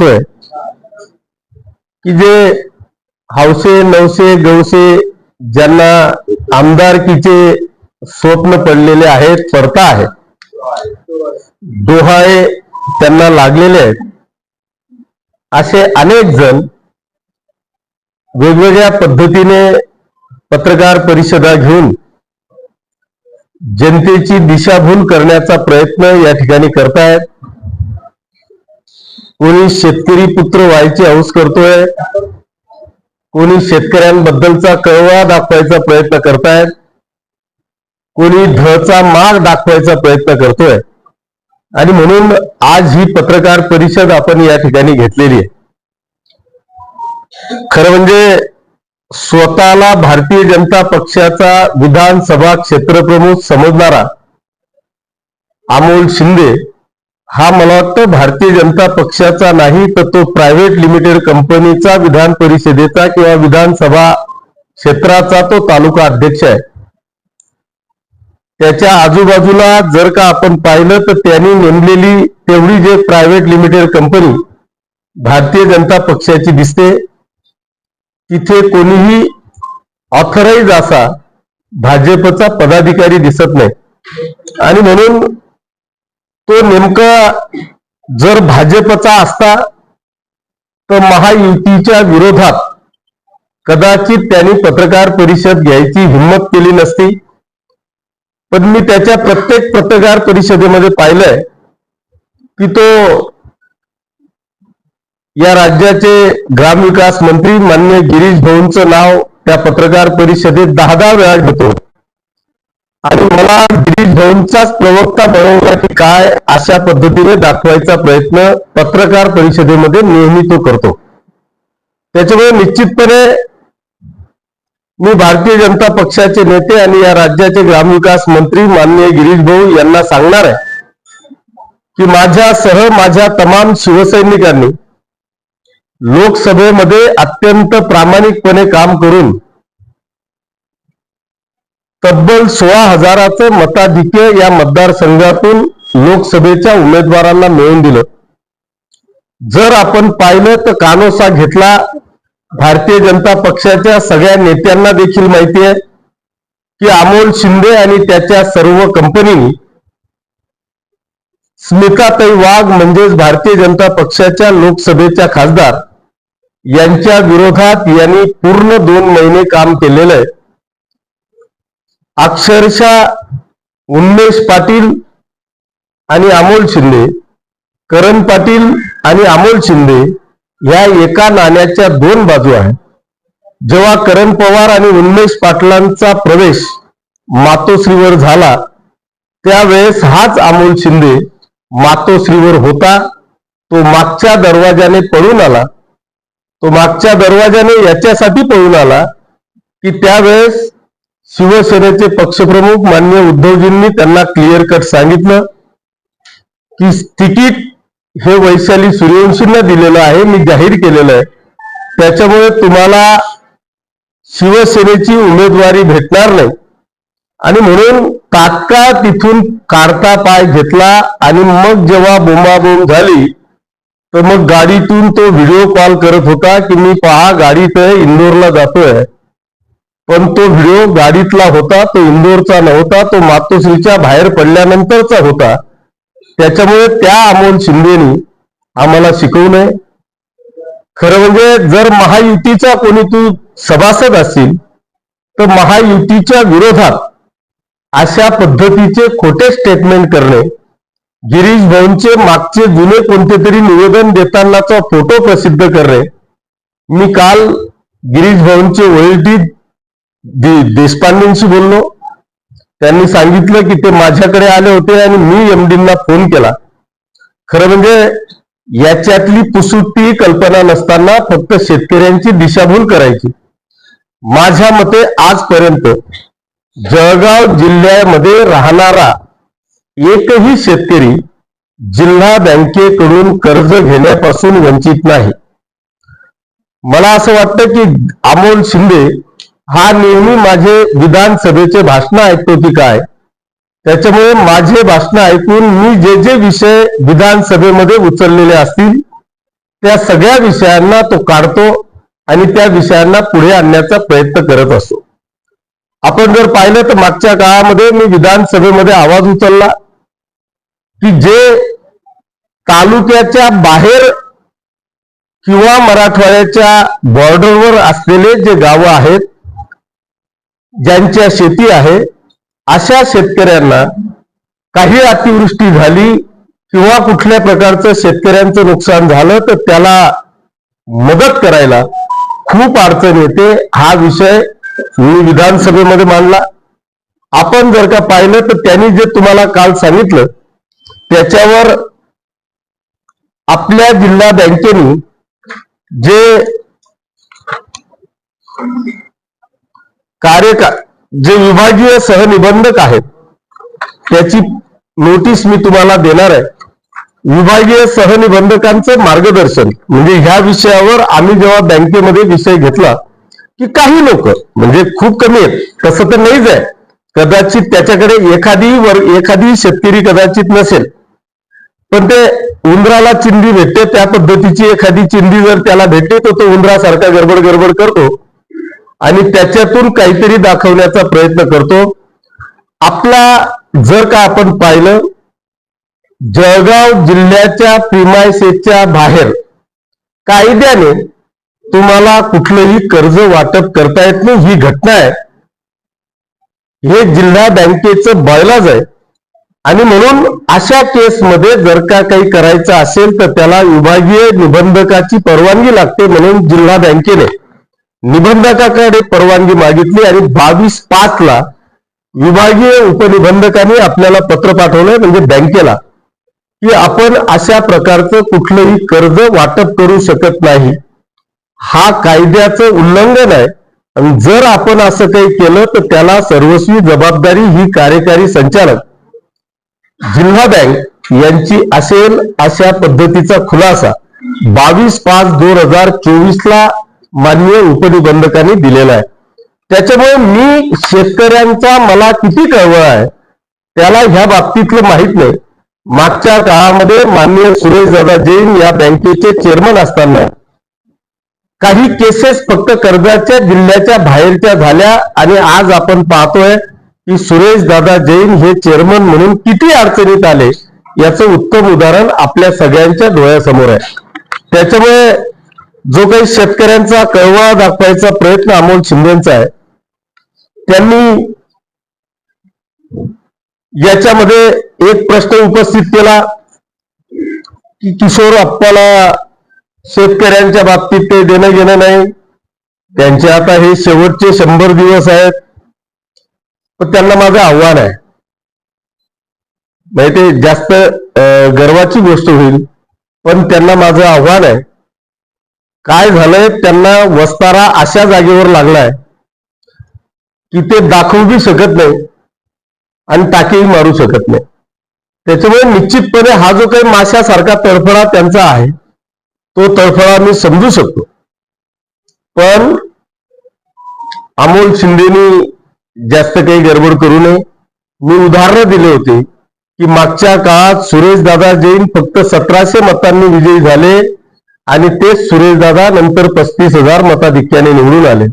पाहतोय की जे हौसे नवसे गवसे ज्यांना आमदारकीचे स्वप्न पडलेले आहेत पडता आहेत डोहाळे त्यांना लागलेले आहेत असे अनेक जण वेगवेगळ्या पद्धतीने पत्रकार परिषदा घेऊन जनतेची दिशाभूल करण्याचा प्रयत्न या ठिकाणी करतायत. कोणी शेतकरी पुत्र व्हायची हौस करतोय? कोणी शेतकऱ्यांबद्दलचा कळवा दाखवायचा प्रयत्न करतायत? कोणी धचा माग दाखवायचा प्रयत्न करतोय? आणि म्हणून आज ही पत्रकार परिषद आपण या ठिकाणी घेतलेली आहे. खरं म्हणजे स्वतःला भारतीय जनता पक्षाचा विधानसभा क्षेत्रप्रमुख समजणारा अमोल शिंदे हा मला वाटतं भारतीय जनता पक्षाचा नाही तर तो प्रायव्हेट लिमिटेड कंपनीचा विधान परिषदेचा किंवा विधानसभा क्षेत्राचा तो तालुका अध्यक्ष आहे. त्याच्या आजूबाजूला जर का आपण पाहिलं तर त्यांनी नेमलेली तेवढी जे private limited company Bharatiya Janata पक्षाची दिसते. तिथे कोणीही ऑथराईज असा भाजपचा पदाधिकारी दिसत नाही. आणि म्हणून तो नेमका जर भाजपचा असता तर महायुतीच्या विरोधात कदाचित त्यांनी पत्रकार परिषद घ्यायची हिंमत केली नसती. पण मी त्याच्या प्रत्येक पत्रकार परिषदेमध्ये पाहिलंय की तो या राज्याचे ग्रामविकास मंत्री मान्य गिरीश भाऊंचं नाव त्या पत्रकार परिषदेत दहा दहा वेळा घेतो. आणि मला गिरीश भाऊंचाच प्रवक्ता बनवला की काय अशा पद्धतीने दाखवायचा प्रयत्न पत्रकार परिषदेमध्ये नेहमी तो करतो. त्याच्यामुळे निश्चितपणे मी भारतीय जनता पक्षाचे नेते आणि या राज्याचे ग्रामविकास मंत्री माननीय गिरीश भाऊ यांना सांगणार आहे की माझ्यासह माझ्या तमाम शिवसैनिकांनी लोकसभेमध्ये अत्यंत प्रामाणिकपणे काम करून तब्बल सोळा हजाराचं मताधिक्य या मतदारसंघातून लोकसभेच्या उमेदवारांना मिळवून दिलं. जर आपण पाहिलं तर कानोसा घेतला भारतीय जनता पक्षाच्या सगळ्या नेत्यांना देखील माहिती आहे की अमोल शिंदे आणि त्याच्या सर्व कंपनीनी स्मिताताई वाघ म्हणजेच भारतीय जनता पक्षाच्या लोकसभेच्या खासदार यांच्या विरोधात यांनी पूर्ण दोन महिने काम केलेलं आहे. अक्षरशः उन्मेष पाटील आणि अमोल शिंदे करण पाटील आणि अमोल शिंदे या एका नाण्याच्या दोन बाजू आहेत. जेव्हा करण पवार आणि उन्मेष पाटलांचा प्रवेश मातोश्रीवर झाला त्यावेळेस हाच अमोल शिंदे मातोश्रीवर होता. तो मागच्या दरवाजाने पळून आला. तो मागच्या दरवाजाने याच्यासाठी पळून आला की त्यावेळेस शिवसेनेचे पक्षप्रमुख मान्य उद्धवजींनी त्यांना क्लिअर कट सांगितलं. की तिकीट हे वैशाली सूर्यवंशींना दिलेलं आहे मी जाहीर केलेलं आहे. त्याच्यामुळे तुम्हाला शिवसेनेची उमेदवारी भेटणार नाही. आणि म्हणून तात्काळ तिथून काढता पाय घेतला आणि मग जेव्हा बोंबाबोंब झाली तर मग गाडीतून तो व्हिडिओ कॉल करत होता की मी पहा गाडीत तर इंदोरला जातोय. पण तो व्हिडिओ गाडीतला होता तो इंदोरचा नव्हता तो मातोश्रीच्या बाहेर पडल्यानंतरचा होता. त्याच्यामुळे त्या अमोल शिंदेनी आम्हाला शिकवू नये खरं म्हणजे जर महायुतीचा कोणी तू सभासद असतील तर महायुतीच्या विरोधात अशा पद्धतीचे खोटे स्टेटमेंट करणे गिरीश भाऊंचे मागचे जुने कोणते तरी निवेदन देतानाचा फोटो प्रसिद्ध करणे मी काल गिरीश भाऊंचे ओएलटी देशपांडेंशी बोललो. त्यांनी सांगितलं की ते माझ्याकडे आले होते आणि मी एमडींना फोन केला. खरं म्हणजे याच्यातली पुसुट्टी कल्पना नसताना फक्त शेतकऱ्यांची दिशाभूल करायची. माझ्या मते आजपर्यंत जळगाव जिल्ह्यामध्ये राहणारा एकही शेतकरी जिल्हा बँकेकडून कर्ज घेण्यापासून वंचित नाही. मला असं वाटतं की अमोल शिंदे हा नेहमी माझे विधानसभेचे भाषण ऐकतो की काय? त्याच्यामुळे माझे भाषण ऐकून मी जे जे विषय विधानसभेमध्ये उचललेले असतील त्या सगळ्या विषयांना तो काढतो आणि त्या विषयांना पुढे आणण्याचा प्रयत्न करत असतो. आपण जर पाहिलं तर मागच्या काळामध्ये मी विधानसभेमध्ये आवाज उचलला की जे तालुक्याच्या बाहेर किंवा मराठवाड्याच्या बॉर्डरवर असलेले जे गावं आहेत ज्यांच्या शेती आहे अशा शेतकऱ्यांना काही अतिवृष्टी झाली किंवा कुठल्या प्रकारचं शेतकऱ्यांचं नुकसान झालं तर त्याला मदत करायला खूप अडचण येते. हा विषय मी विधानसभेमध्ये मांडला. आपण जर का पाहिलं तर त्यांनी जे तुम्हाला काल सांगितलं त्याच्यावर आपल्या जिल्हा बँकेने जे कार्यका जे विभागीय सहनिबंधक आहेत त्याची नोटीस मी तुम्हाला देणार आहे. विभागीय सहनिबंधकांचं मार्गदर्शन म्हणजे ह्या विषयावर आम्ही जेव्हा बँकेमध्ये विषय घेतला की काही लोक म्हणजे खूप कमी आहेत तसं तर नाहीच आहे. कदाचित त्याच्याकडे एखादी वर एखादी शेतकरी कदाचित नसेल. पण ते उंदराला चिंदी भेटते त्या पद्धतीची एखादी चिंधी जर त्याला भेटते तर तो उंदरासारखा गडबड गडबड करतो. आणि त्याच्यातून काहीतरी दाखवण्याचा प्रयत्न करतो. आपला जर का आपण पाहिलं जळगाव जिल्ह्याच्या प्रिमायसेसच्या बाहेर कायद्याने तुम्हाला कुठलंही कर्ज वाटप करता येत नाही. ही घटना आहे. हे जिल्हा बँकेचं बॉयलाज आहे. आणि म्हणून अशा केसमध्ये जर का काही करायचं असेल तर त्याला विभागीय निबंधकाची परवानगी लागते म्हणून जिल्हा बँकेने निबंधकाकडे परवानगी मागितली आणि बावीस पाच ला विभागीय उपनिबंधकांनी आपल्याला पत्र पाठवलंय म्हणजे बँकेला की आपण अशा प्रकारचं कुठलंही कर्ज वाटप करू शकत नाही. हा कायद्याचं उल्लंघन आहे. आणि जर आपण असं काही केलं तर त्याला सर्वस्वी जबाबदारी ही कार्यकारी संचालक जिल्हा बँक यांची असेल अशा पद्धतीचा खुलासा. बावीस पाच दोन हजार चोवीस ला माननीय उपनिबंधकांनी दिलेला आहे. त्याच्यामुळे मी शेतकऱ्यांचा मला किती कळवळ आहे त्याला ह्या बाबतीतलं माहीत नाही. मागच्या काळामध्ये माननीय सुरेश दादा जैन या बँकेचे चेअरमन असताना काही केसेस फक्त कर्जाच्या जिल्ह्याच्या बाहेरच्या झाल्या आणि आज आपण पाहतोय की सुरेश दादा जैन हे चेअरमन म्हणून किती अडचणीत आले याचं उत्तम उदाहरण आपल्या सगळ्यांच्या डोळ्यासमोर आहे. त्याच्यामुळे जो काही शेतकऱ्यांचा कळवा दाखवायचा प्रयत्न अमोल शिंदेचा आहे त्यांनी याच्यामध्ये एक प्रश्न उपस्थित केला की किशोर आप्पाला शेतकऱ्यांच्या बाबतीत ते देणं घेणं नाही. त्यांचे आता हे शेवटचे शंभर दिवस आहेत. पण त्यांना माझं आव्हान आहे. म्हणजे ते जास्त गर्वाची गोष्ट होईल पण त्यांना माझं आव्हान आहे. काय झालंय? त्यांना वस्तारा अशा जागेवर लागलाय की ते दाखवू बी शकत नाही आणि टाकीही मारू शकत नाही. त्याच्यामुळे निश्चितपणे हा जो काही माशासारखा तडफडा त्यांचा आहे तो तडफडा मी समजू शकतो. पण अमोल शिंदेनी जास्त काही गडबड करू नये. मी उदाहरणं दिले होते की मागच्या काळात सुरेश दादा जैन फक्त सतराशे मतांनी विजयी झाले. आणि तेच सुरेशदादा नंतर पस्तीस हजार मताधिक्याने निवडून आले.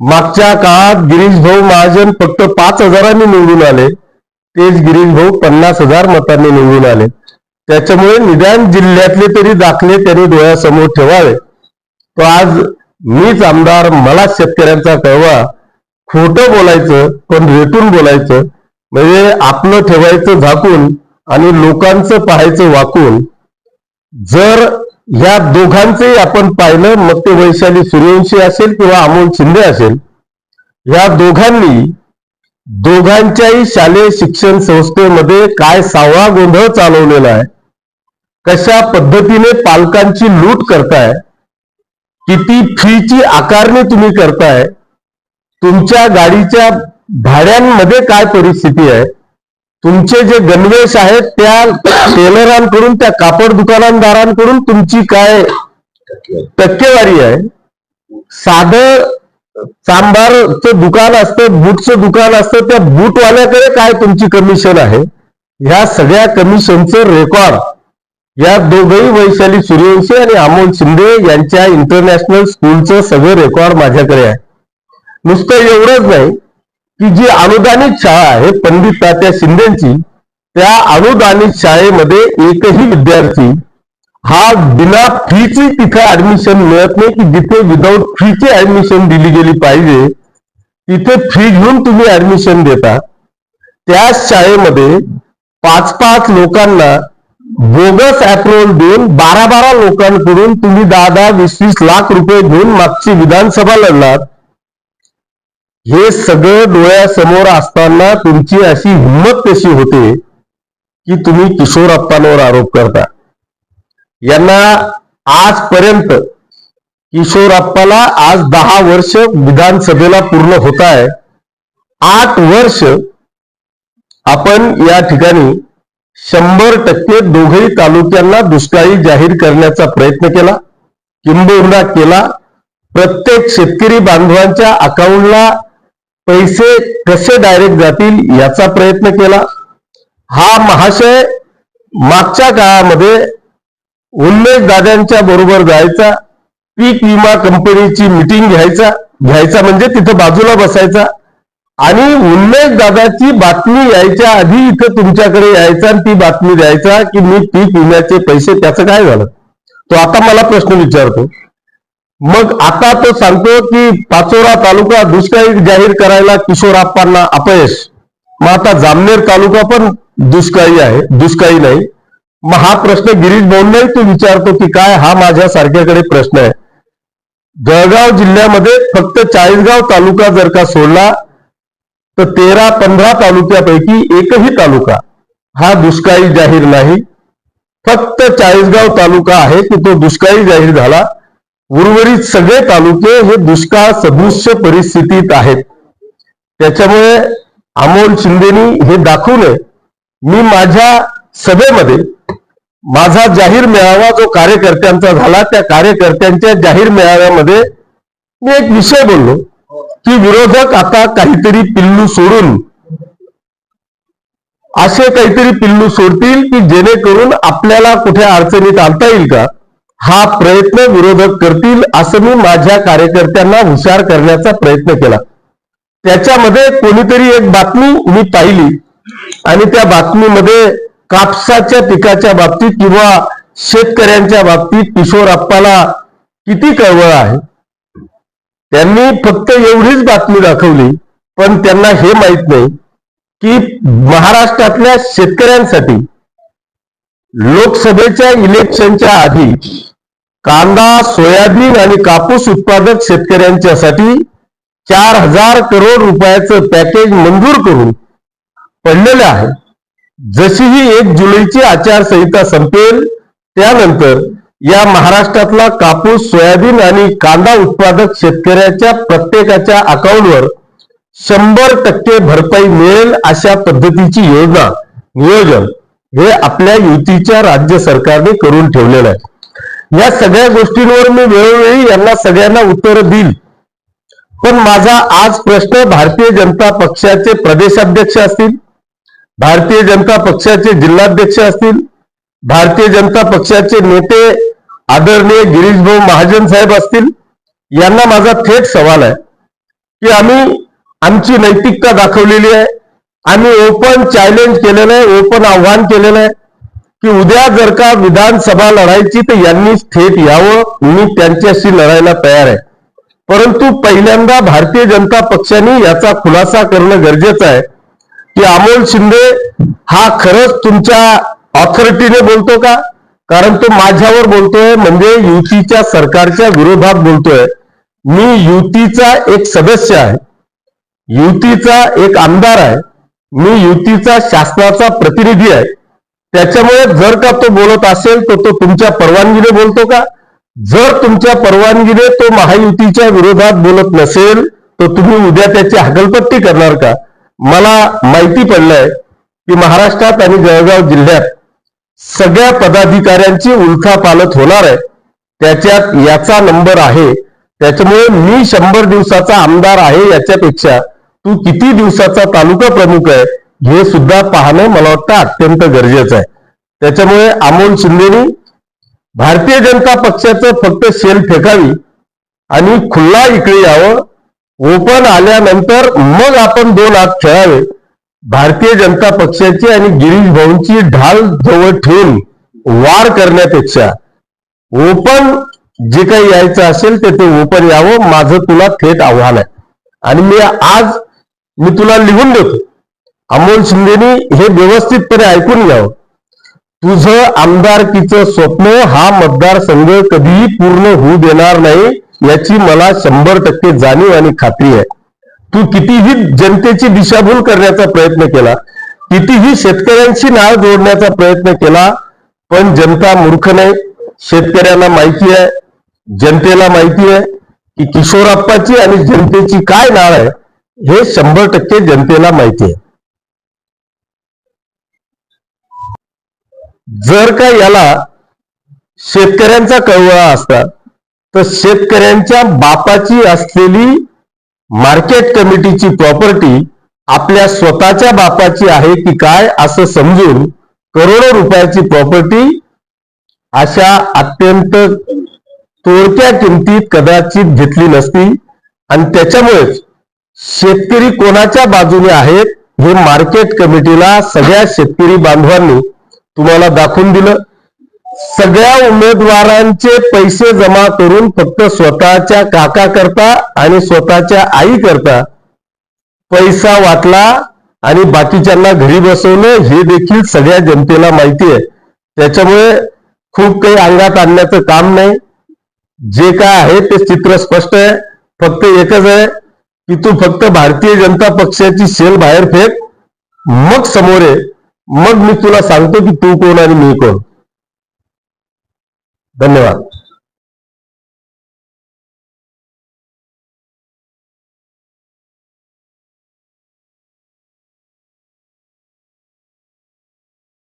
मागच्या काळात गिरीश भाऊ महाजन फक्त पाच हजारांनी निवडून आले. तेच गिरीश भाऊ पन्नास हजार मतांनी निवडून आले. त्याच्यामुळे निदान जिल्ह्यातले तरी दाखले त्यांनी डोळ्यासमोर ठेवावे. तो आज मीच आमदार मला शेतकऱ्यांचा कळवा. खोटं बोलायचं पण रेटून बोलायचं. म्हणजे आपलं ठेवायचं झाकून आणि लोकांचं पाहायचं वाकून. जर या दोघांचंही आपण पाहिलं मग ते वैशाली सूर्यवंशी असेल किंवा अमोल शिंदे असेल या दोघांनी दोघांच्याही शालेय शिक्षण संस्थेमध्ये काय सावळा गोंधळ चालवलेला आहे कशा पद्धतीने पालकांची लूट करताय किती फीची आकारणी तुम्ही करताय तुमच्या गाडीच्या भाड्यांमध्ये काय परिस्थिती आहे तुमचे जे गणवेश आहेत त्या टेलरांकडून त्या कापड दुकानदारांकडून तुमची काय टक्केवारी आहे? साधं चांबारचं दुकान असतं बूटचं दुकान असतं त्या बूटवाल्याकडे काय तुमची कमिशन आहे? ह्या सगळ्या कमिशनचं रेकॉर्ड या दोघही वैशाली सूर्यवंशी आणि अमोल शिंदे यांच्या इंटरनॅशनल स्कूलचं सगळं रेकॉर्ड माझ्याकडे आहे. नुसतं एवढंच नाही की जी अनुदानित शाळा आहे पंडित तात्या शिंदेची त्या अनुदानित शाळेमध्ये एकही विद्यार्थी हा बिना फीची तिथे ऍडमिशन मिळत नाही की जिथे विदाऊट फीची ऍडमिशन दिली गेली पाहिजे तिथे फी घेऊन तुम्ही ऍडमिशन देता. त्या शाळेमध्ये पाच पाच लोकांना बोगस अप्रुव्हल देऊन बारा बारा लोकांकडून तुम्ही दहा दहा वीस वीस लाख रुपये घेऊन मागची विधानसभा लढलात हे सगळं डोळ्यासमोर असताना तुमची अशी हिंमत कशी होते की तुम्ही किशोरप्पांवर आरोप करता? यांना आजपर्यंत किशोरप्पाला आज दहा वर्ष विधानसभेला पूर्ण होत आहे. आठ वर्ष आपण या ठिकाणी शंभर टक्के दोघही तालुक्यांना दुष्काळी जाहीर करण्याचा प्रयत्न केला किंबहुना केला. प्रत्येक शेतकरी बांधवांच्या अकाउंटला पैसे कसे डायरेक्ट जातील याचा प्रयत्न केला. हा महाशय मागच्या काळामध्ये उल्लेख दादांच्या बरोबर जायचा पीक विमा कंपनीची मिटिंग घ्यायचा घ्यायचा म्हणजे तिथं बाजूला बसायचा. आणि उल्लेख दादाची बातमी यायच्या आधी इथं तुमच्याकडे यायचा आणि ती बातमी द्यायचा की मी पीक विम्याचे पैसे त्याचं काय झालं? तो आता मला प्रश्न विचारतो. मग आता तो सांगतो की पाचोरा तालुका दुष्काळी जाहीर करायला किशोरप्पांना अपयश. मग आता जामनेर तालुका पण दुष्काळी आहे दुष्काळी नाही. मग हा प्रश्न गिरीश भाऊंनाही तो विचारतो की काय हा माझ्या सारख्याकडे प्रश्न आहे. जळगाव जिल्ह्यामध्ये फक्त चाळीसगाव तालुका जर का सोडला तर तेरा पंधरा तालुक्यापैकी एकही तालुका हा दुष्काळी जाहीर नाही. फक्त चाळीसगाव तालुका आहे की तो दुष्काळी जाहीर झाला. उर्वरित सगळे तालुके हे दुष्काळ सदृश्य परिस्थितीत आहेत. त्याच्यामुळे अमोल शिंदेनी हे दाखवू नये. मी माझ्या सभेमध्ये माझा जाहीर मेळावा जो कार्यकर्त्यांचा झाला त्या कार्यकर्त्यांच्या जाहीर मेळाव्यामध्ये मी एक विषय बोललो की विरोधक आता काहीतरी पिल्लू सोडून असे काहीतरी पिल्लू सोडतील की जेणेकरून आपल्याला कुठे अडचणीत आणता येईल का? हा प्रयत्न विरोधक करतील असं मी माझ्या कार्यकर्त्यांना हुशार करण्याचा प्रयत्न केला. त्याच्यामध्ये कोणीतरी एक बातमी मी पाहिली आणि त्या बातमीमध्ये कापसाच्या पिकाच्या बाबतीत किंवा शेतकऱ्यांच्या बाबतीत किशोर आप्पाला किती कळवळ आहे? त्यांनी फक्त एवढीच बातमी दाखवली पण त्यांना हे माहीत नाही की महाराष्ट्रातल्या शेतकऱ्यांसाठी लोकसभेच्या इलेक्शनच्या आधी कांदा सोयाबीन आणि कापूस उत्पादक शेतकऱ्यांच्यासाठी चार हजार करोड रुपयाचं पॅकेज मंजूर करून पडलेलं आहे. जशी ही एक जुलैची आचारसंहिता संपेल त्यानंतर या महाराष्ट्रातला कापूस सोयाबीन आणि कांदा उत्पादक शेतकऱ्याच्या प्रत्येकाच्या अकाउंटवर शंभर टक्के भरपाई मिळेल अशा पद्धतीची योजना नियोजन हे आपल्या युतीच्या राज्य सरकारने करून ठेवलेलं आहे. या सगळ्या गोष्टींवर मी वेळोवेळी यांना सगळ्यांना उत्तर देईल. पण माझा आज प्रश्न भारतीय जनता पक्षाचे प्रदेशाध्यक्ष असतील भारतीय जनता पक्षाचे जिल्हाध्यक्ष असतील भारतीय जनता पक्षाचे नेते आदरणीय गिरीश भाऊ महाजन साहेब असतील यांना माझा थेट सवाल आहे की आम्ही आमची नैतिकता दाखवलेली आहे आम्ही ओपन चॅलेंज केलेलं आहे ओपन आव्हान केलेलं आहे. की उद्या जर का विधानसभा लढायची तर यांनीच थेट यावं मी त्यांच्याशी लढायला तयार आहे. परंतु पहिल्यांदा भारतीय जनता पक्षाने याचा खुलासा करणं गरजेचं आहे की अमोल शिंदे हा खरंच तुमच्या ऑथॉरिटीने बोलतो का? कारण तो माझ्यावर बोलतोय म्हणजे युतीच्या सरकारच्या विरोधात बोलतोय. मी युतीचा एक सदस्य आहे. युतीचा एक आमदार आहे. मी युतीचा शासनाचा प्रतिनिधी आहे. त्याच्यामुळे जर का तो बोलत असेल तर तो तुमच्या परवानगीने बोलतो का? जर तुमच्या परवानगीने तो महायुतीच्या विरोधात बोलत नसेल तर तुम्ही उद्या त्याची हकलपट्टी करणार का? मला माहिती पडलंय की महाराष्ट्रात आणि जळगाव जिल्ह्यात सगळ्या पदाधिकाऱ्यांची उलथापालत होणार आहे. त्याच्यात याचा नंबर आहे. त्याच्यामुळे मी शंभर दिवसाचा आमदार आहे याच्यापेक्षा तू किती दिवसाचा तालुका प्रमुख आहे? हे सुद्धा पाहणं मला वाटतं अत्यंत गरजेचं आहे. त्याच्यामुळे अमोल शिंदेनी भारतीय जनता पक्षाचं फक्त सेल फेकावी आणि खुल्ला इकडे यावं. ओपन आल्यानंतर मग आपण दोन हात खेळावे. भारतीय जनता पक्षाची आणि गिरीश भाऊंची ढाल जवळ ठेवून वार करण्यापेक्षा ओपन जे काही यायचं असेल ते ते ओपन यावं. माझं तुला थेट आव्हान आहे. आणि मी आज मी तुला लिहून देतो. अमोल शिंदेनी हे व्यवस्थितपणे ऐकून घ्यावं. तुझं आमदारकीचं स्वप्न हा मतदारसंघ कधीही पूर्ण होऊ देणार नाही याची मला शंभर टक्के जाणीव आणि खात्री आहे. तू कितीही जनतेची दिशाभूल करण्याचा प्रयत्न केला कितीही शेतकऱ्यांशी नाळ जोडण्याचा प्रयत्न केला पण जनता मूर्ख नाही. शेतकऱ्यांना माहिती आहे जनतेला माहिती आहे की किशोरप्पाची आणि जनतेची काय नाळ आहे हे शंभर टक्के जनतेला माहिती आहे. जर का याला शेतकऱ्यांचा कळवळा असता तर शेतकऱ्यांच्या बापाची असलेली मार्केट कमिटीची प्रॉपर्टी आपल्या स्वतःच्या बापाची आहे की काय असं समजून करोडो रुपयाची प्रॉपर्टी अशा अत्यंत तोडक्या किमतीत कदाचित घेतली नसती. आणि त्याच्यामुळेच शेतकरी कोणाच्या बाजूने आहेत हे मार्केट कमिटीला सगळ्या शेतकरी बांधवांनी तुम्हाला दाखवून दिलं. सगळ्या उमेदवारांचे पैसे जमा करून फक्त स्वतःच्या काका करता आणि स्वतःच्या आई करता. पैसा वाटला आणि बाकीच्यांना घरी बसवलं हे देखील सगळ्या जनतेला माहिती आहे त्याच्यामुळे खूप काही अंगात आणण्याचं काम नाही. जे काय आहे ते चित्र स्पष्ट आहे. फक्त एकच आहे की तू फक्त भारतीय जनता पक्षाची सेल बाहेर फेक. मग समोर आहे मग मी तुला सांगतो की तू कोण आणि मी कोण. धन्यवाद.